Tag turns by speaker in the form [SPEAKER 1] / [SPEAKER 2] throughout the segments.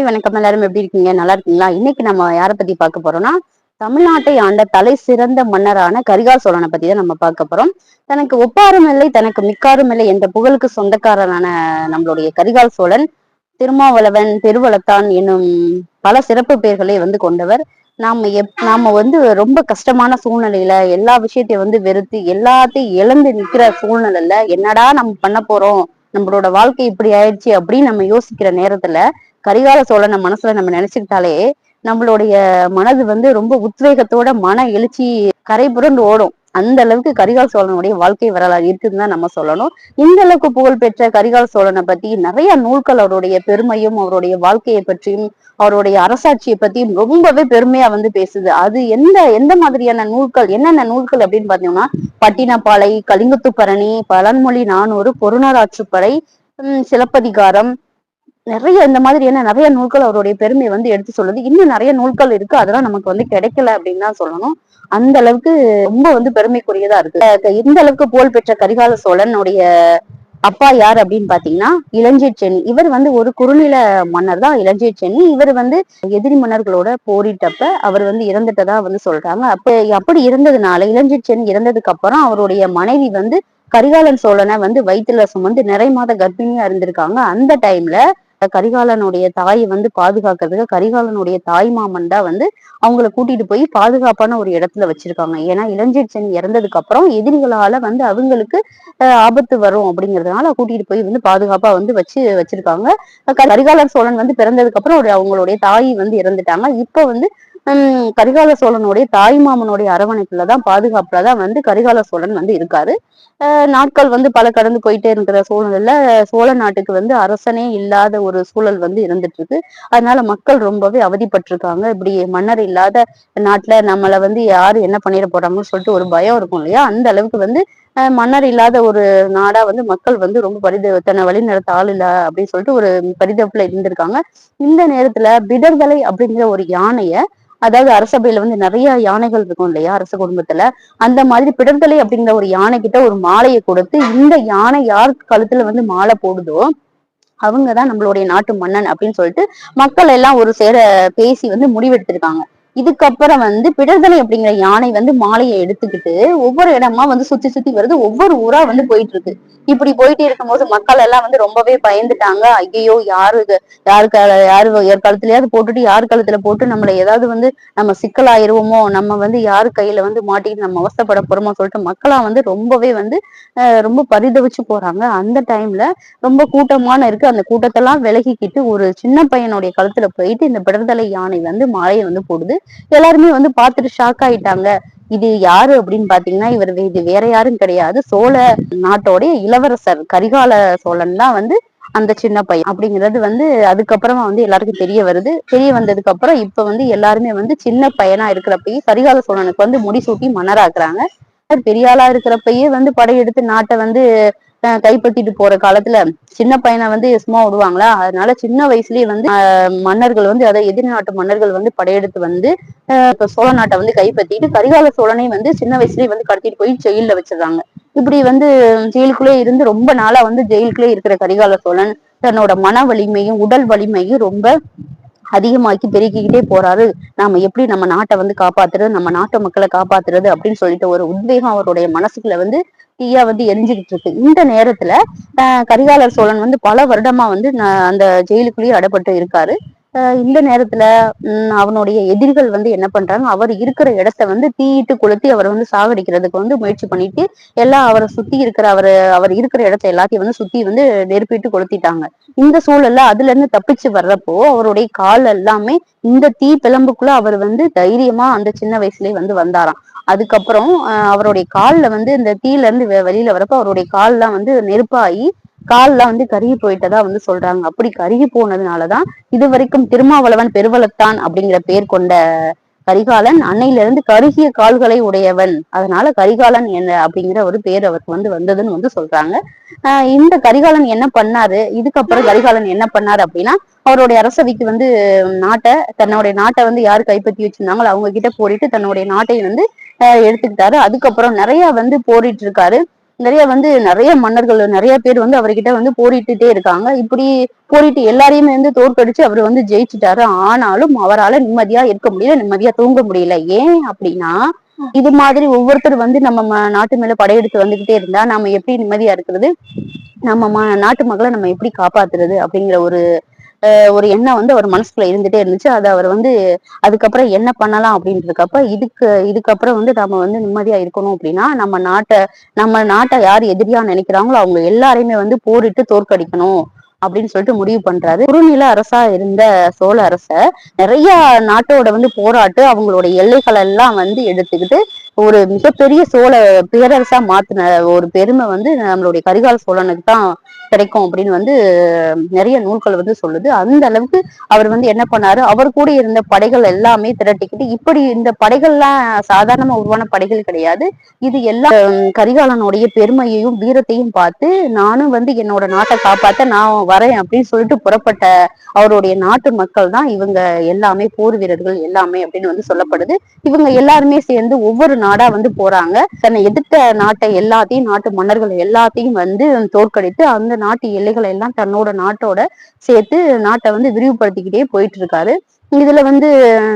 [SPEAKER 1] hi வணக்கம் எல்லாரும் எப்படி இருக்கீங்க நல்லா இருக்கீங்களா இன்னைக்கு நம்ம யாரை பத்தி பார்க்க போறோம்னா தமிழ்நாட்டை ஆண்ட தலை சிறந்த மன்னரான கரிகால் சோழனை பத்தி தான் நம்ம பார்க்க போறோம் தனக்கு ஒப்பாரும் இல்லை தனக்கு மிக்காரும் இல்லை என்ற புகழுக்கு சொந்தக்காரரான நம்மளுடைய கரிகால் சோழன் திருமாவளவன் பெருவளத்தான் என்னும் பல சிறப்பு பெயர்களை வந்து கொண்டவர் நாம எப் நாம வந்து ரொம்ப கஷ்டமான சூழ்நிலையில எல்லா விஷயத்தையும் வந்து வெறுத்து எல்லாத்தையும் இழந்து நிக்கிற சூழ்நிலையில என்னடா நம்ம பண்ண போறோம் நம்மளோட வாழ்க்கை இப்படி ஆயிடுச்சு அப்படின்னு நம்ம யோசிக்கிற நேரத்துல கரிகால சோழனை மனசுல நம்ம நினைச்சுக்கிட்டாலே நம்மளுடைய மனது வந்து ரொம்ப உத்வேகத்தோட மன எழுச்சி கரைபுரண்டு ஓடும் அந்த அளவுக்கு கரிகால் சோழனுடைய வாழ்க்கை வரலாறு இருக்குதுன்னு தான் நம்ம சொல்லணும் இந்த அளவுக்கு புகழ்பெற்ற கரிகால் சோழனை பத்தி நிறைய நூல்கள் அவருடைய பெருமையும் அவருடைய வாழ்க்கையை பற்றியும் அவருடைய அரசாட்சியை பத்தியும் ரொம்பவே பெருமையா வந்து பேசுது அது எந்த எந்த மாதிரியான நூல்கள் என்னென்ன நூல்கள் அப்படின்னு பாத்தீங்கன்னா பட்டினப்பாலை கலிங்கத்துப்பரணி பழன்மொழி நானூறு பொருணராற்றுப்படை சிலப்பதிகாரம் நிறைய இந்த மாதிரியான நிறைய நூல்கள் அவருடைய பெருமை வந்து எடுத்து சொல்லுது இன்னும் நிறைய நூல்கள் இருக்கு அதெல்லாம் நமக்கு வந்து கிடைக்கல அப்படின்னு தான் சொல்லணும் அந்த அளவுக்கு ரொம்ப வந்து பெருமைக்குரியதா இருக்கு இந்த அளவுக்கு புகழ் பெற்ற கரிகால சோழனுடைய அப்பா யார் அப்படின்னு பாத்தீங்கன்னா இளஞ்சை சென்னி இவர் வந்து ஒரு குறுநில மன்னர் தான் இளஞ்சை சென்னி இவர் வந்து எதிரி மன்னர்களோட போரிட்டப்ப அவர் வந்து இறந்துட்டதா வந்து சொல்றாங்க அப்ப அப்படி இருந்ததுனால இளஞ்சை சென்னி இறந்ததுக்கு அப்புறம் அவருடைய மனைவி வந்து கரிகாலன் சோழனை வந்து வயிற்றுல சுமந்து நிறை மாத கர்ப்பிணியா இருந்திருக்காங்க அந்த டைம்ல கரிகாலனுடைய தாயை வந்து பாதுகாக்கிறதுக்கு கரிகாலனுடைய தாய் மாமன் தான் வந்து அவங்கள கூட்டிட்டு போய் பாதுகாப்பான ஒரு இடத்துல வச்சிருக்காங்க ஏன்னா இளஞ்சர் சென் இறந்ததுக்கு அப்புறம் எதிரிகளால வந்து அவங்களுக்கு ஆபத்து வரும் அப்படிங்கறதுனால கூட்டிட்டு போய் வந்து பாதுகாப்பா வந்து வச்சு வச்சிருக்காங்க கரிகாலர் சோழன் வந்து பிறந்ததுக்கு அப்புறம் அவங்களுடைய தாய் வந்து இறந்துட்டாங்க இப்ப வந்து கரிகால சோழனுடைய தாய் மாமனுடைய அரவணைப்புலதான் பாதுகாப்புலதான் வந்து கரிகால சோழன் வந்து இருக்காரு நாட்கள் வந்து பல கடந்து போயிட்டே இருக்கிற சூழ்நிலையில சோழ நாட்டுக்கு வந்து அரசனே இல்லாத ஒரு சூழல் வந்து இருந்துட்டு இருக்கு அதனால மக்கள் ரொம்பவே அவதிப்பட்டிருக்காங்க இப்படி மன்னர் இல்லாத நாட்டுல நம்மளை வந்து யாரு என்ன பண்ணிட போறாங்கன்னு சொல்லிட்டு ஒரு பயம் இருக்கும் இல்லையா அந்த அளவுக்கு வந்து மன்னர் இல்லாத ஒரு நாடா வந்து மக்கள் வந்து ரொம்ப பரித தன்னை வழி நடத்த ஆள் இல்ல அப்படின்னு சொல்லிட்டு ஒரு பரிதப்புல இருந்திருக்காங்க இந்த நேரத்துல பிடர்தலை அப்படிங்கிற ஒரு யானைய அதாவது அரசபையில வந்து நிறைய யானைகள் இருக்கும் இல்லையா அரச குடும்பத்துல அந்த மாதிரி பிடர்தலை அப்படிங்கிற ஒரு யானை கிட்ட ஒரு மாலையை கொடுத்து இந்த யானை யார் கழுத்துல வந்து மாலை போடுதோ அவங்கதான் நம்மளுடைய நாட்டு மன்னன் அப்படின்னு சொல்லிட்டு மக்கள் எல்லாம் ஒரு சேர பேசி வந்து முடிவெடுத்திருக்காங்க இதுக்கப்புறம் வந்து பிடர்தனை அப்படிங்கிற யானை வந்து மாலையை எடுத்துக்கிட்டு ஒவ்வொரு இடமா வந்து சுத்தி சுத்தி வருது ஒவ்வொரு ஊரா வந்து போயிட்டு இருக்கு இப்படி போயிட்டே இருக்கும்போது மக்கள் எல்லாம் வந்து ரொம்பவே பயந்துட்டாங்க ஐயோ யாரு யாரு யாரு யார் கழுத்துலயாவது போட்டுட்டு யார் கழுத்துல போட்டு நம்மள ஏதாவது வந்து நம்ம சிக்கலாயிருவோமோ நம்ம வந்து யாரு கையில வந்து மாட்டிக்கிட்டு நம்ம அவசப்பட போறோமோ சொல்லிட்டு மக்களா வந்து ரொம்பவே வந்து ரொம்ப பரிதவிச்சு போறாங்க அந்த டைம்ல ரொம்ப கூட்டமான இருக்கு அந்த கூட்டத்தெல்லாம் விலகிக்கிட்டு ஒரு சின்ன பையனுடைய கழுத்துல போயிட்டு இந்த பிடர்தலை யானை வந்து மாலையை வந்து போடுது எல்லாருமே வந்து பாத்துட்டு ஷாக் ஆயிட்டாங்க இது யாரு அப்படின்னு பாத்தீங்கன்னா இவர் இது வேற யாரும் கிடையாது சோழ நாட்டோடைய இளவரசர் கரிகால சோழன் தான் வந்து அந்த சின்ன பையன் அப்படிங்கிறது வந்து அதுக்கப்புறமா வந்து எல்லாருக்கும் தெரிய வருது தெரிய வந்ததுக்கு அப்புறம் இப்ப வந்து எல்லாருமே வந்து சின்ன பையனா இருக்கிறப்பயே கரிகால சோழனுக்கு வந்து முடிசூட்டி மன்னராக்குறாங்க பெரியாளா இருக்கிறப்பயே வந்து படையெடுத்து நாட்டை வந்து கைப்பற்றிட்டு போற காலத்துல சின்ன பையனை வந்து சும்மா விடுவாங்களா அதனால சின்ன வயசுலயே வந்து மன்னர்கள் வந்து அதை எதிர் நாட்டு மன்னர்கள் வந்து படையெடுத்து வந்து இப்ப சோழ நாட்டை வந்து கைப்பற்றிட்டு கரிகால சோழனை வந்து சின்ன வயசுலயே வந்து கடத்திட்டு போய் ஜெயில வச்சிருக்காங்க இப்படி வந்து ஜெயிலுக்குள்ளே இருந்து ரொம்ப நாளா வந்து ஜெயிலுக்குள்ளே இருக்கிற கரிகால சோழன் தன்னோட மன வலிமையும் உடல் வலிமையும் ரொம்ப அதிகமாக்கி பெருக்கிக்கிட்டே போறாரு நாம எப்படி நம்ம நாட்டை வந்து காப்பாத்துறது நம்ம நாட்டு மக்களை காப்பாத்துறது அப்படின்னு சொல்லிட்டு ஒரு உத்வேகம் அவருடைய மனசுக்குள்ள வந்து தீயா வந்து எரிஞ்சுக்கிட்டு இருக்கு இந்த நேரத்துல கரிகாலர் சோழன் வந்து பல வருடமா வந்து அந்த ஜெயிலுக்குள்ளேயே அடப்பட்டு இருக்காரு இந்த நேரத்துல அவனுடைய எதிரிகள் வந்து என்ன பண்றாங்க அவர் இருக்கிற இடத்த வந்து தீயிட்டு கொளுத்தி அவர் வந்து சாகடிக்கிறதுக்கு வந்து முயற்சி பண்ணிட்டு எல்லாம் அவரை சுத்தி இருக்கிற அவர் அவர் இருக்கிற இடத்த எல்லாத்தையும் வந்து சுத்தி வந்து நெருப்பிட்டு கொளுத்திட்டாங்க இந்த சூழல்ல அதுல இருந்து தப்பிச்சு வர்றப்போ அவருடைய கால் எல்லாமே இந்த தீ பிளம்புக்குள்ள அவர் வந்து தைரியமா அந்த சின்ன வயசுலயே வந்து வந்தாராம் அதுக்கப்புறம் அவருடைய கால்ல வந்து இந்த தீல இருந்து வெளியில வரப்ப அவருடைய கால் எல்லாம் வந்து நெருப்பாகி கால்ல வந்து கருகி போயிட்டதா வந்து சொல்றாங்க அப்படி கருகி போனதுனாலதான் இது வரைக்கும் திருமாவளவன் பெருவளத்தான் அப்படிங்கிற பேர் கொண்ட கரிகாலன் அன்னையிலிருந்து கருகிய கால்களை உடையவன் அதனால கரிகாலன் என்ன அப்படிங்கிற ஒரு பேர் அவருக்கு வந்து வந்ததுன்னு வந்து சொல்றாங்க ஆஹ் இந்த கரிகாலன் என்ன பண்ணாரு இதுக்கப்புறம் கரிகாலன் என்ன பண்ணாரு அப்படின்னா அவருடைய அரசவைக்கு வந்து நாட்டை தன்னுடைய நாட்டை வந்து யாரு கைப்பற்றி வச்சிருந்தாங்களோ அவங்க கிட்ட போரிட்டு தன்னுடைய நாட்டை வந்து எடுத்துக்கிட்டாரு அதுக்கப்புறம் நிறைய வந்து போரிட்டு இருக்காரு நிறைய வந்து நிறைய மன்னர்கள் நிறைய பேர் வந்து அவர்கிட்ட வந்து போரிட்டுட்டே இருக்காங்க இப்படி போரிட்டு எல்லாரையுமே வந்து தோற்கடிச்சு அவர் வந்து ஜெயிச்சுட்டாரு ஆனாலும் அவரால் நிம்மதியா இருக்க முடியல நிம்மதியா தூங்க முடியல ஏன் அப்படின்னா இது மாதிரி ஒவ்வொருத்தர் வந்து நம்ம நாட்டு மேல படையெடுத்து வந்துகிட்டே இருந்தா நம்ம எப்படி நிம்மதியா இருக்கிறது நம்ம நாட்டு மக்களை நம்ம எப்படி காப்பாத்துறது அப்படிங்கிற ஒரு ஒரு எண்ணம் வந்து அவர் மனசுக்குள்ள இருந்துட்டே இருந்துச்சு அது அவர் வந்து அதுக்கப்புறம் என்ன பண்ணலாம் அப்படின்றதுக்கப்ப இதுக்கு இதுக்கப்புறம் வந்து நம்ம வந்து நிம்மதியா இருக்கணும் அப்படின்னா நம்ம நாட்டை நம்ம நாட்டை யார் எதிரியா நினைக்கிறாங்களோ அவங்க எல்லாரையுமே வந்து போரிட்டு தோற்கடிக்கணும் அப்படின்னு சொல்லிட்டு முடிவு பண்றாரு குறுநில அரசா இருந்த சோழ அரச நிறைய நாட்டோட வந்து போராட்டு அவங்களோட எல்லைகள் எல்லாம் வந்து எடுத்துக்கிட்டு ஒரு மிகப்பெரிய சோழ பேரரசா மாத்தின ஒரு பெருமை வந்து நம்மளுடைய கரிகால் சோழனுக்கு தான் கிடைக்கும் அப்படின்னு வந்து நிறைய நூல்கள் வந்து சொல்லுது அந்த அளவுக்கு அவர் வந்து என்ன பண்ணாரு அவர் கூட இருந்த படைகள் எல்லாமே திரட்டிக்கிட்டு இப்படி இந்த படைகள்லாம் சாதாரணமா உருவான படைகள் கிடையாது இது எல்லா கரிகாலனுடைய பெருமையையும் வீரத்தையும் பார்த்து நானும் வந்து என்னோட நாட்டை காப்பாத்த நான் வரேன் அப்படின்னு சொல்லிட்டு புறப்பட்ட அவருடைய நாட்டு மக்கள் தான் இவங்க எல்லாமே போர் வீரர்கள் எல்லாமே அப்படின்னு வந்து சொல்லப்படுது இவங்க எல்லாருமே சேர்ந்து ஒவ்வொரு நாடா வந்து போறாங்க தன்னை எதிர்த்த நாட்டை எல்லாத்தையும் நாட்டு மன்னர்கள் எல்லாத்தையும் வந்து தோற்கடித்து அந்த நாட்டு எல்லைகளை எல்லாம் தன்னோட நாட்டோட சேர்த்து நாட்டை வந்து விரிவுபடுத்திக்கிட்டே போயிட்டு இருக்காரு இதுல வந்து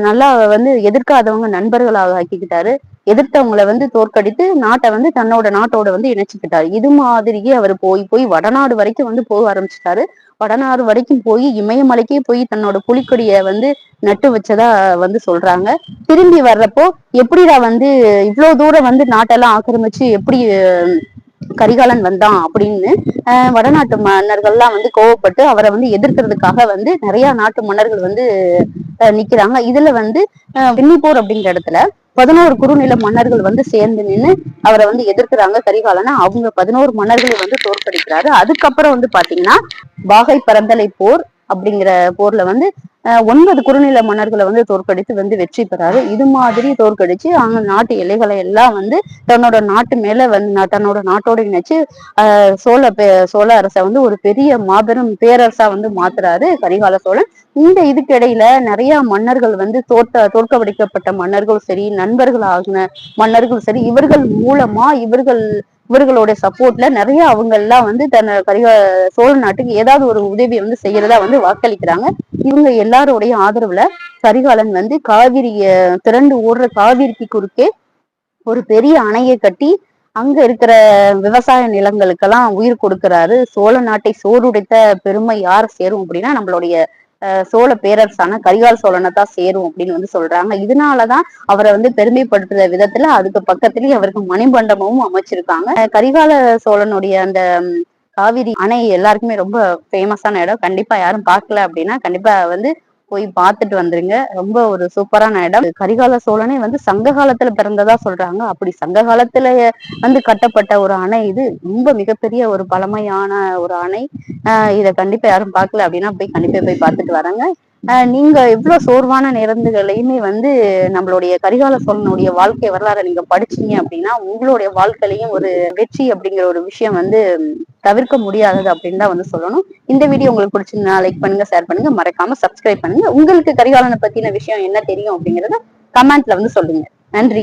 [SPEAKER 1] நல்லா வந்து எதிர்க்காதவங்க நண்பர்களாக ஆக்கிக்கிட்டாரு எதிர்த்தவங்களை வந்து தோற்கடித்து நாட்டை வந்து தன்னோட நாட்டோட வந்து இணைச்சுக்கிட்டாரு இது மாதிரியே அவர் போய் போய் வடநாடு வரைக்கும் வந்து போக ஆரம்பிச்சிட்டாரு வடநாடு வரைக்கும் போய் இமயமலைக்கே போய் தன்னோட புலிக்கொடிய வந்து நட்டு வச்சதா வந்து சொல்றாங்க திரும்பி வர்றப்போ எப்படிடா வந்து இவ்வளவு தூரம் வந்து நாட்டெல்லாம் ஆக்கிரமிச்சு எப்படி கரிகாலன் வந்தான் அப்படின்னு வடநாட்டு மன்னர்கள்லாம் வந்து கோவப்பட்டு அவரை வந்து எதிர்க்கிறதுக்காக வந்து நிறைய நாட்டு மன்னர்கள் வந்து நிக்கிறாங்க இதுல வந்து விண்ணிப்போர் அப்படிங்கிற இடத்துல பதினோரு குறுநில மன்னர்கள் வந்து சேர்ந்து நின்று அவரை வந்து எதிர்க்கிறாங்க கரிகாலனா அவங்க பதினோரு மன்னர்களை வந்து தோற்கடிக்கிறாரு அதுக்கப்புறம் வந்து பாத்தீங்கன்னா பாகை பரந்தலை போர் அப்படிங்கிற போர்ல வந்து ஒன்பது குறுநில மன்னர்களை வந்து தோற்கடித்து வந்து வெற்றி பெறாரு இது மாதிரி தோற்கடிச்சு அவங்க நாட்டு எல்லைகளை எல்லாம் வந்து தன்னோட நாட்டு மேல வந்து தன்னோட நாட்டோட இணைச்சு சோழ சோழ அரசை வந்து ஒரு பெரிய மாபெரும் பேரரசா வந்து மாத்துறாரு கரிகால சோழன் இந்த இதுக்கிடையில நிறைய மன்னர்கள் வந்து தோற்ற தோற்கடிக்கப்பட்ட மன்னர்களும் சரி நண்பர்கள் ஆகின மன்னர்களும் சரி இவர்கள் மூலமா இவர்கள் இவர்களோட சப்போர்ட்ல நிறைய அவங்க எல்லாம் வந்து தன்னை கரிக சோழ நாட்டுக்கு ஏதாவது ஒரு உதவியை வந்து செய்யறதா வந்து வாக்களிக்கிறாங்க இவங்க எல்லாருடைய ஆதரவுல கரிகாலன் வந்து காவிரிய திரண்டு ஓடுற காவிரிக்கு குறுக்கே ஒரு பெரிய அணையை கட்டி அங்க இருக்கிற விவசாய நிலங்களுக்கெல்லாம் உயிர் கொடுக்கிறாரு சோழ நாட்டை சோறுடைத்த பெருமை யார் சேரும் அப்படின்னா நம்மளுடைய சோழ பேரரசான கரிகால் சோழனை தான் சேரும் அப்படின்னு வந்து சொல்றாங்க இதனாலதான் அவரை வந்து பெருமைப்படுத்துற விதத்துல அதுக்கு பக்கத்துலயே அவருக்கு மணிமண்டபமும் அமைச்சிருக்காங்க கரிகால சோழனுடைய அந்த காவிரி அணை எல்லாருக்குமே ரொம்ப ஃபேமஸான இடம் கண்டிப்பா யாரும் பார்க்கல அப்படின்னா கண்டிப்பா வந்து போய் பார்த்துட்டு வந்துருங்க ரொம்ப ஒரு சூப்பரான இடம் கரிகால சோழனே வந்து சங்க காலத்துல பிறந்ததா சொல்றாங்க அப்படி சங்க காலத்துல வந்து கட்டப்பட்ட ஒரு அணை இது ரொம்ப மிகப்பெரிய ஒரு பழமையான ஒரு அணை ஆஹ் இதை கண்டிப்பா யாரும் பார்க்கல அப்படின்னா போய் கண்டிப்பா போய் பார்த்துட்டு வராங்க நீங்க எவ்வளவு சோர்வான நிறந்துகளையுமே வந்து நம்மளுடைய கரிகால சோழனுடைய வாழ்க்கை வரலாறை நீங்க படிச்சீங்க அப்படின்னா உங்களுடைய வாழ்க்கையிலையும் ஒரு வெற்றி அப்படிங்கிற ஒரு விஷயம் வந்து தவிர்க்க முடியாதது அப்படின்னு தான் வந்து சொல்லணும் இந்த வீடியோ உங்களுக்கு பிடிச்சிருந்தா லைக் பண்ணுங்க ஷேர் பண்ணுங்க மறக்காம சப்ஸ்கிரைப் பண்ணுங்க உங்களுக்கு கரிகாலனை பத்தின விஷயம் என்ன தெரியும் அப்படிங்கறத கமெண்ட்ல வந்து சொல்லுங்க நன்றி